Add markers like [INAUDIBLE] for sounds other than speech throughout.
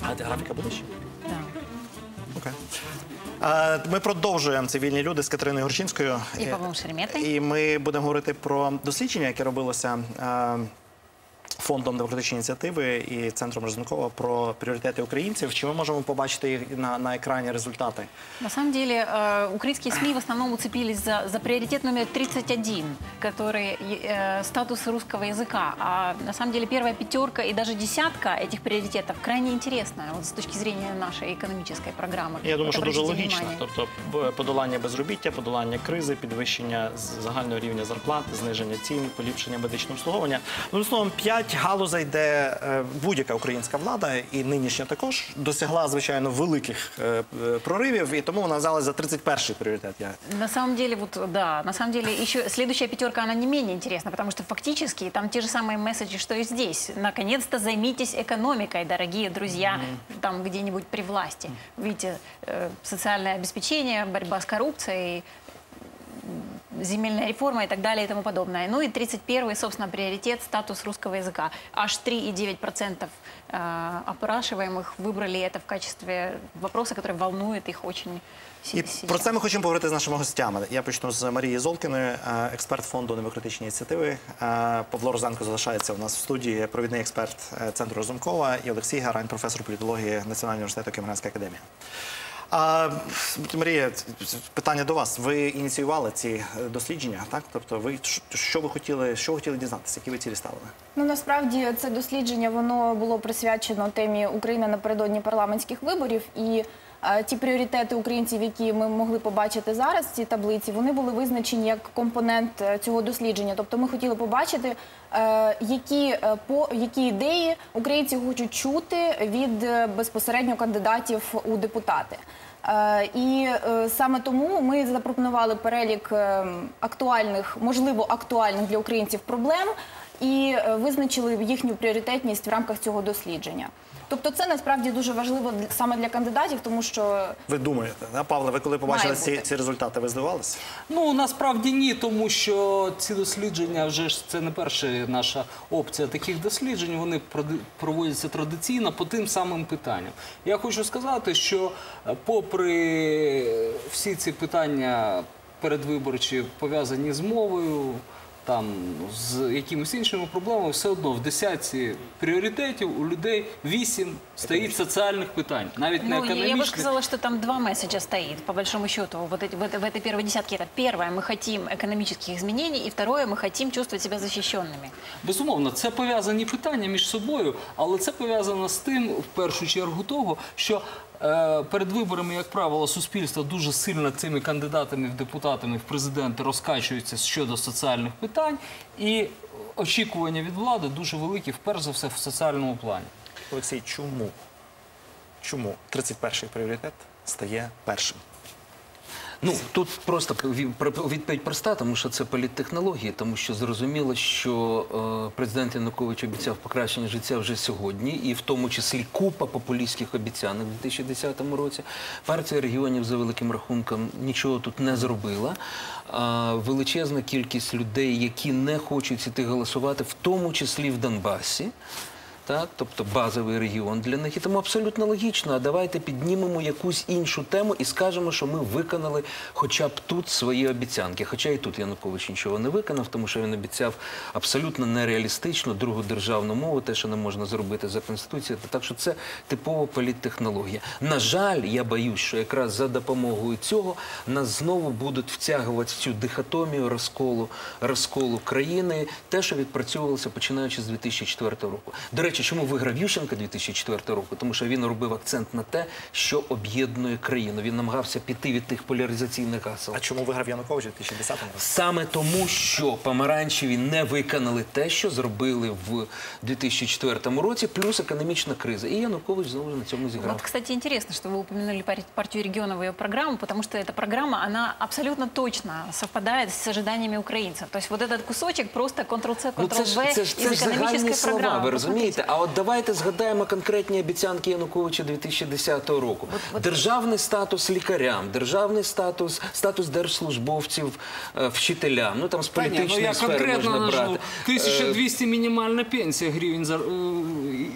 А графіка будеш? Так. Окей. Ми продовжуємо цивільні люди з Катериною Горчинською. І Павлом Шереметою. І ми будемо говорити про дослідження, яке робилося фондом демократичної ініціативи і центром Розенкова про пріоритети українців. Чи ми можемо побачити їх на, на екрані результати? На самом деле, э, украинские СМИ в основном уцепились за, за приоритет номер 31, который э, статус русского языка. А на самом деле первая пятерка и даже десятка этих приоритетов крайне интересная вот, с точки зрения нашей экономической программы. Я думаю, що дуже Обратите логічно. внимание. Тобто б- подолання безробіття, подолання кризи, підвищення з- загального рівня зарплат, зниження цін, поліпшення медичного обслуговування. Ну, словом, п'ять галузей, де е, будь-яка українська влада, і нинішня також, досягла, звичайно, великих е, е, проривів, і тому вона взялась за 31-й пріоритет. Я На самом деле, вот да, на самом деле еще следующая пятерка, она не менее интересна, потому что фактически там те же самые месседжи, что и здесь. Наконец-то займитесь экономикой, дорогие друзья, там где-нибудь при власти. Видите, э, социальное обеспечение, борьба с коррупцией, м, земельная реформа и так далее и тому подобное. Ну и 31-й, собственно, приоритет – статус русского языка. Аж 3,9% э, опрашиваемых выбрали это в качестве вопроса, который волнует их очень І сильно. про це ми хочемо поговорити з нашими гостями. Я почну з Марії Золкіної, е, експерт фонду демократичні ініціативи. Е, Павло Розенко залишається у нас в студії, провідний експерт е, центру Розумкова і Олексій Гарань, професор політології Національного університету Кемеранська академія. А, Марія, питання до вас. Ви ініціювали ці е, дослідження, так? Тобто, ви що ви хотіли, що хотіли дізнатися, які ви цілі ставили? Ну насправді це дослідження воно було присвячено темі Україна напередодні парламентських виборів. І ті пріоритети українців, які ми могли побачити зараз, ці таблиці, вони були визначені як компонент е, цього дослідження. Тобто, ми хотіли побачити, е, які е, по які ідеї українці хочуть чути від безпосередньо кандидатів у депутати. І саме тому ми запропонували перелік е, актуальних, можливо, актуальних для українців проблем і е, визначили їхню пріоритетність в рамках цього дослідження. Тобто, це насправді дуже важливо для- саме для кандидатів, тому що Ви думаєте, да? Павле, ви коли побачили ці, ці результати, ви здивувалися? Ну насправді ні, тому що ці дослідження вже ж це не перша наша опція таких досліджень. Вони проди- проводяться традиційно по тим самим питанням. Я хочу сказати, що е, попри всі ці питання передвиборчі пов'язані з мовою Там з якимись іншими проблемами, все одно в десятці пріоритетів у людей вісім стоїть соціальних питань, навіть не Ну, я бы економічних. сказала, что там два месседжа стоит, по большому счету, вот эти, в, этой, в этой первой десятке. Это первое, мы хотим экономических изменений, и второе, мы хотим чувствовать себя защищенными. Безумовно, це пов'язані питання між собою, але це пов'язано з тим, в першу чергу, того, що е, перед виборами, як правило, суспільство дуже сильно цими кандидатами в депутатами в президенти розкачується щодо соціальних питань, і очікування від влади дуже великі, вперше за все, в соціальному плані. Олексій, чому? Чому 31-й пріоритет стає першим? Ну тут просто відповідь проста, тому що це політтехнології, тому що зрозуміло, що е, президент Янукович обіцяв покращення життя вже сьогодні, і в тому числі купа популістських обіцянок у 2010 році. Партія регіонів за великим рахунком нічого тут не зробила. Величезна кількість людей, які не хочуть іти голосувати, в тому числі в Донбасі. Так, тобто базовий регіон для них. І тому абсолютно логічно. А давайте піднімемо якусь іншу тему і скажемо, що ми виконали хоча б тут свої обіцянки. Хоча і тут Янукович нічого не виконав, тому що він обіцяв абсолютно нереалістично другу державну мову, те, що не можна зробити за конституцією. Так що це типова політтехнологія. На жаль, я боюсь, що якраз за допомогою цього нас знову будуть втягувати в цю дихотомію розколу, розколу країни, те, що відпрацьовувалося починаючи з 2004 року. До речі, чому виграв Ющенко 2004 року? Тому що він робив акцент на те, що об'єднує країну. Він намагався піти від тих поляризаційних гасел. А чому виграв Янукович у 2010 році? Саме тому, що помаранчеві не виконали те, що зробили в 2004 році, плюс економічна криза. І Янукович знову ж на цьому зіграв. Вот, кстати, интересно, что вы упомянули пар- партию регионов и ее программу, потому что эта программа, она абсолютно точно совпадает с ожиданиями украинцев. То есть вот этот кусочек просто Ctrl-C, Ну, це ж, Ctrl-V це ж, це из ж загальні экономической слова, программы. ви розумієте? А от давайте згадаємо конкретні обіцянки Януковича 2010 року. Державний статус лікарям, державний статус, статус держслужбовців, е, вчителям. Ну там з ну політичної я сфери можна нажу. брати. Е, 1200 мінімальна пенсія гривень, за- е,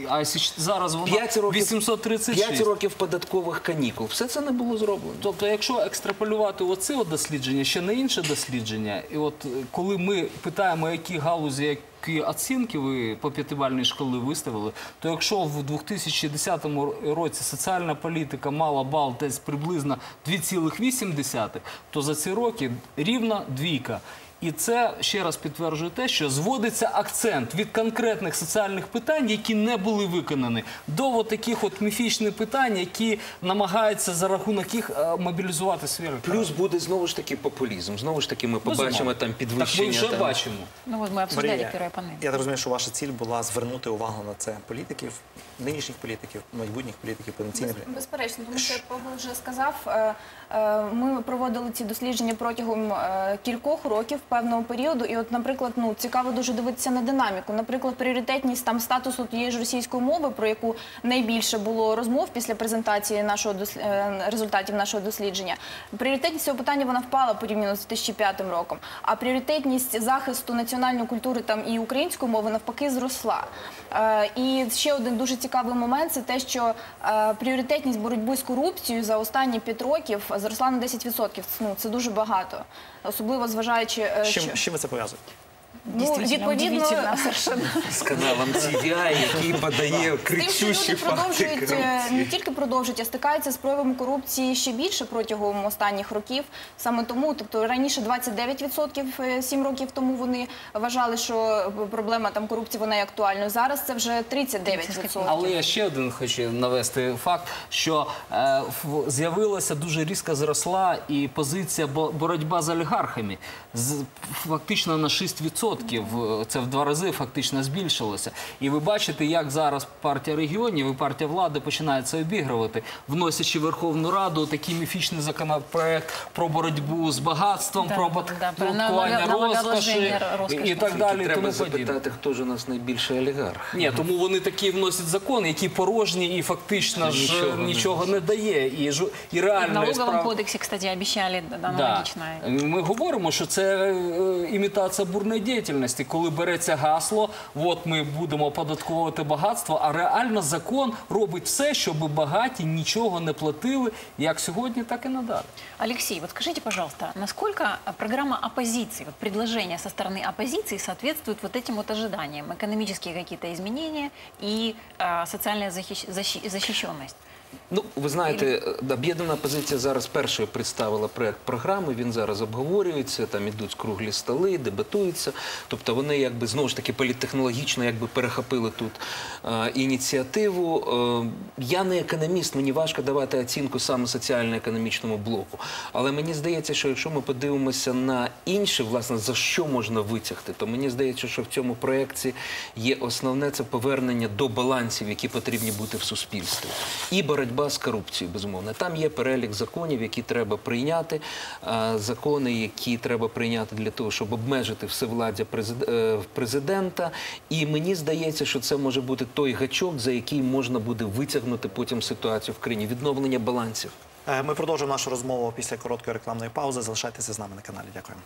а зараз вона 5 років, 836. 5 років податкових канікул. Все це не було зроблено. Тобто, якщо екстраполювати оце от дослідження, ще не інше дослідження, і от е, коли ми питаємо, які галузі, оцінки ви по п'ятибальній шкали виставили, то якщо в 2010 році соціальна політика мала бал десь приблизно 2,8, то за ці роки рівно двійка. І це ще раз підтверджує те, що зводиться акцент від конкретних соціальних питань, які не були виконані, до от таких от міфічних питань, які намагаються за рахунок їх е, мобілізувати свій електорат. Плюс буде знову ж таки популізм. Знову ж таки, ми побачимо Безумовно. там Так ми вже там, бачимо. Ну вот мы обсуждали Марія, панель. я розумію, що ваша ціль була звернути увагу на це політиків, нинішніх політиків, майбутніх політиків, потенційних. Безперечно, тому що як Павло вже сказав, е, е, ми проводили ці дослідження протягом кількох років певного періоду. І, от, наприклад, ну цікаво дуже дивитися на динаміку. Наприклад, пріоритетність там статусу тієї ж російської мови, про яку найбільше було розмов після презентації нашого е, результатів нашого дослідження. Пріоритетність цього питання вона впала порівняно з 2005 роком. А пріоритетність захисту національної культури там і української мови навпаки зросла. Е, І ще один дуже цікавий момент це те, що е, пріоритетність боротьби з корупцією за останні 5 років зросла на 10%. Ну це дуже багато, особливо зважаючи, е, З що чим, з чим ви це пов'язуєте? Ну, Действительно, удивительно [LAUGHS] совершенно. з каналом TVI, який подає тим, що кричущі люди факти продовжують е, корупції. не тільки продовжують, а стикаються з проявами корупції ще більше протягом останніх років. Саме тому, тобто раніше 29%, е, 7 років тому вони вважали, що проблема там корупції вона є актуальною. Зараз це вже 39%. Але я ще один хочу навести факт, що е, в- з'явилася дуже різко зросла і позиція бо- боротьба з олігархами. З, фактично на 6%. Це в два рази фактично збільшилося. І ви бачите, як зараз партія регіонів і партія влади починає це обігрувати, вносячи в Верховну Раду такий міфічний законопроект про боротьбу з багатством, Да, про да, да, розкоші і, так далі. Треба тому запитати, хто ж у нас найбільший олігарх. Ні, тому вони такі вносять закони, які порожні і фактично ж Нічого нічого, не дає. І, жу- і В реальної налоговом справи. кодексе, кстати, обещали да, Да. Ми говоримо, що це е, імітація бурної діяльності, коли береться гасло, от ми будемо оподатковувати багатство, а реально закон робить все, щоб багаті нічого не платили, як сьогодні, так і надалі. Алексей, вот скажите, пожалуйста, насколько а, программа оппозиции, вот предложения со стороны оппозиции соответствуют вот этим вот ожиданиям? Экономические какие-то изменения и а, социальная захищ- защи- защищенность? Ну, ви знаєте, об'єднана позиція зараз першою представила проект програми. Він зараз обговорюється. Там ідуть круглі столи, дебатуються. Тобто вони якби знову ж таки політтехнологічно якби перехопили тут е, ініціативу. Е, я не економіст, мені важко давати оцінку саме соціально-економічному блоку. Але мені здається, що якщо ми подивимося на інше, власне, за що можна витягти, то мені здається, що в цьому проєкті є основне це повернення до балансів, які потрібні бути в суспільстві. І боротьба з корупцією, безумовно. Там є перелік законів, які треба прийняти, закони, які треба прийняти для того, щоб обмежити всевладдя е, президента. І мені здається, що це може бути той гачок, за який можна буде витягнути потім ситуацію в країні, відновлення балансів. Е, Ми продовжимо нашу розмову після короткої рекламної паузи. Залишайтеся з нами на каналі. Дякуємо.